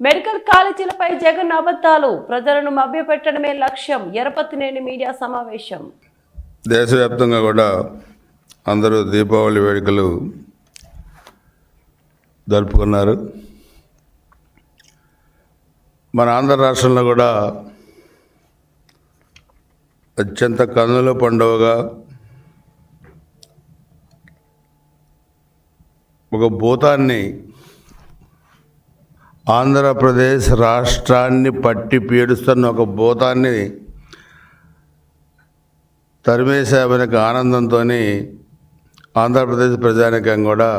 Medical కాలేజీలపై Jagan అబద్ధాలు. ప్రజలను మభ్యపెట్టడమే లక్ష్యం. ఎరపతినేని మీడియా సమావేశం. దేశవ్యాప్తంగా కూడా అందరూ దీపావళి వేడుకలు జరుపుకున్నారు. మన ఆంధ్ర రాష్ట్రంలో కూడా అత్యంత కన్నుల పండుగగా ఒక భూతాన్ని ఆంధ్రప్రదేశ్ రాష్ట్రాన్ని పట్టి పీడుస్తున్న ఒక భూతాన్ని తరిమేశామనే ఆనందంతో ఆంధ్రప్రదేశ్ ప్రజానికం కూడా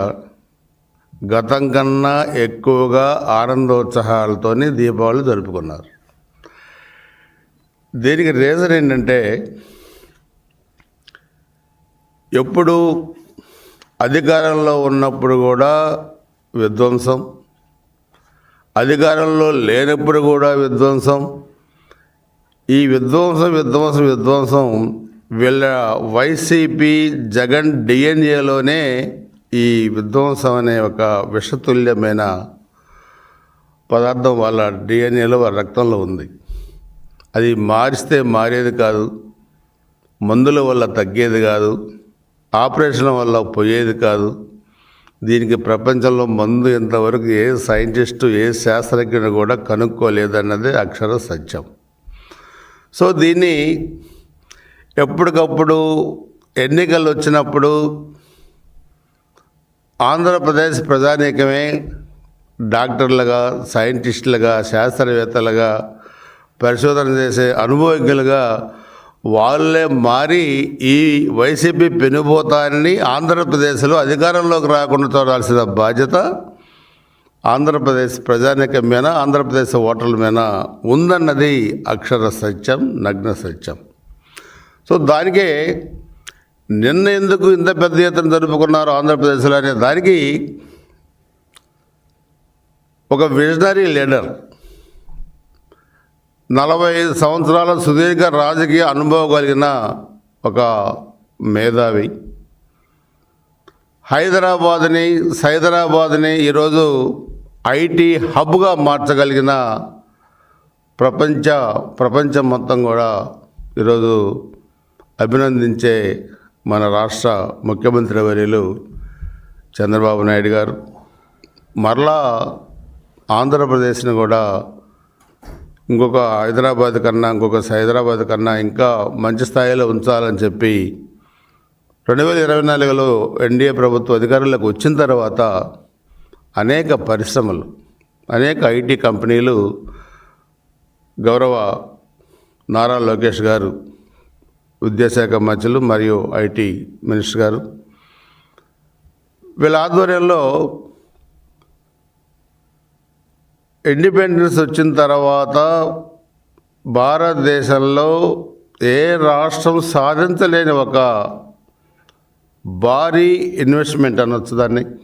గతం కన్నా ఎక్కువగా ఆనందోత్సాహాలతో దీపావళి జరుపుకున్నారు. దీనికి రీజన్ ఏంటంటే ఎప్పుడు అధికారంలో ఉన్నప్పుడు కూడా విధ్వంసం అధికారంలో లేనప్పుడు కూడా విధ్వంసం. ఈ విధ్వంసం విధ్వంసం విధ్వంసం వీళ్ళ వైసీపీ జగన్ డిఎన్ఏలోనే ఈ విధ్వంసం అనే ఒక విషతుల్యమైన పదార్థం వాళ్ళ డిఎన్ఏలో వాళ్ళ రక్తంలో ఉంది. అది మారిస్తే మారేది కాదు మందుల వల్ల తగ్గేది కాదు ఆపరేషన్ వల్ల పోయేది కాదు దీనికి ప్రపంచంలో మందు ఇంతవరకు ఏ సైంటిస్టు ఏ శాస్త్రజ్ఞుడు కూడా కనుక్కోలేదన్నదే అక్షర సత్యం. సో దీన్ని ఎప్పటికప్పుడు ఎన్నికలు వచ్చినప్పుడు ఆంధ్రప్రదేశ్ ప్రజానీకమే డాక్టర్లుగా సైంటిస్టులుగా శాస్త్రవేత్తలుగా పరిశోధన చేసే అనుభవజ్ఞులుగా వాళ్ళే మారి ఈ వైసీపీ పెనుభూతాన్ని ఆంధ్రప్రదేశ్లో అధికారంలోకి రాకుండా చూడాల్సిన బాధ్యత ఆంధ్రప్రదేశ్ ప్రజానీకం మీద ఆంధ్రప్రదేశ్ ఓటర్ల మీద ఉందన్నది అక్షర సత్యం నగ్న సత్యం. సో దానికే నిన్న ఎందుకు ఇంత పెద్ద ఎత్తున జరుపుకున్నారు ఆంధ్రప్రదేశ్లో అనే దానికి ఒక విజనరీ లీడర్ నలభై ఐదు సంవత్సరాల సుదీర్ఘ రాజకీయ అనుభవం కలిగిన ఒక మేధావి. హైదరాబాద్ని సైదరాబాద్ని ఈరోజు ఐటీ హబ్గా మార్చగలిగిన ప్రపంచ ప్రపంచం మొత్తం కూడా ఈరోజు అభినందించే మన రాష్ట్ర ముఖ్యమంత్రి వర్యులు చంద్రబాబు నాయుడు గారు. మరలా ఆంధ్రప్రదేశ్ని కూడా ఇంకొక హైదరాబాద్ కన్నా ఇంకొక హైదరాబాద్ కన్నా ఇంకా మంచి స్థాయిలో ఉంచాలని చెప్పి రెండు వేల ఇరవై నాలుగులో ఎన్డీఏ ప్రభుత్వం అధికారంలోకి వచ్చిన తర్వాత అనేక పరిశ్రమలు అనేక ఐటీ కంపెనీలు గౌరవ నారా లోకేష్ గారు విద్యాశాఖ మంత్రులు మరియు ఐటీ మినిస్టర్ గారు వీళ్ళ ఆధ్వర్యంలో ఇండిపెండెన్స్ వచ్చిన తర్వాత భారతదేశంలో ఏ రాష్ట్రం సాధించలేని ఒక భారీ ఇన్వెస్ట్మెంట్ అనొచ్చు దాన్ని.